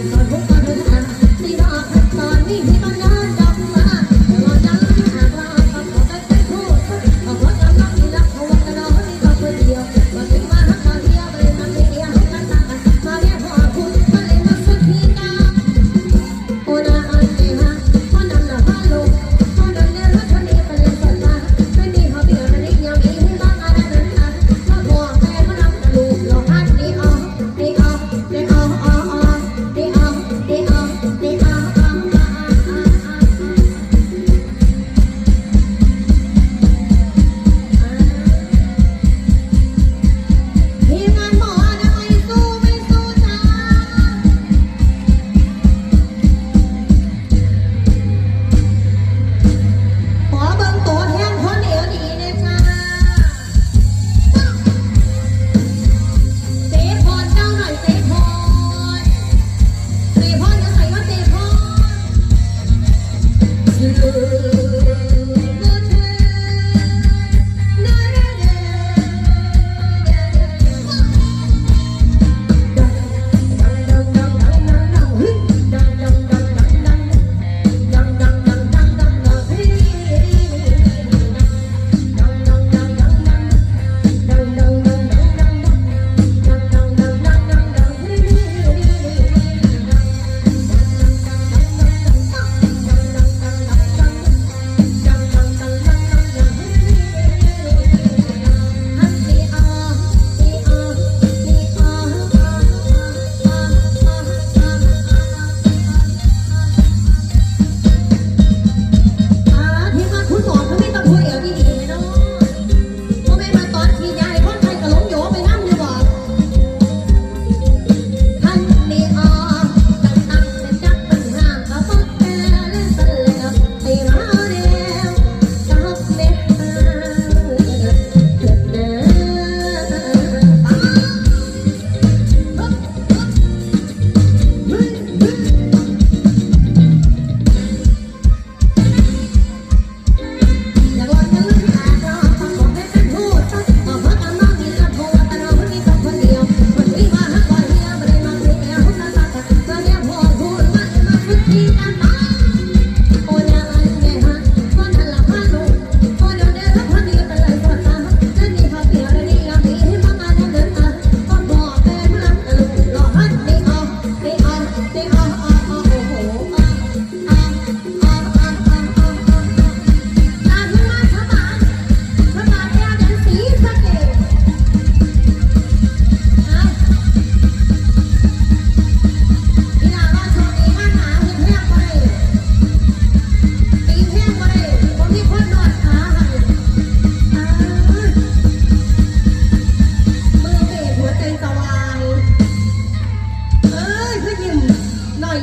Thank you.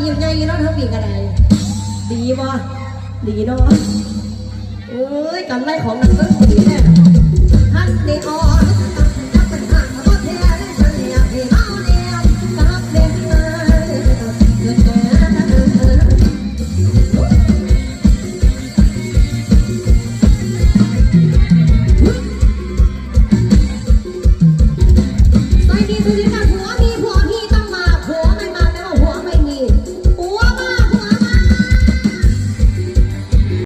ยิ้มใหญ่เนาะเธอปีกอะไรดีบ่ดีเนาะเอ้ยกำไรของนักเต้นดีแน่ฮันเดออ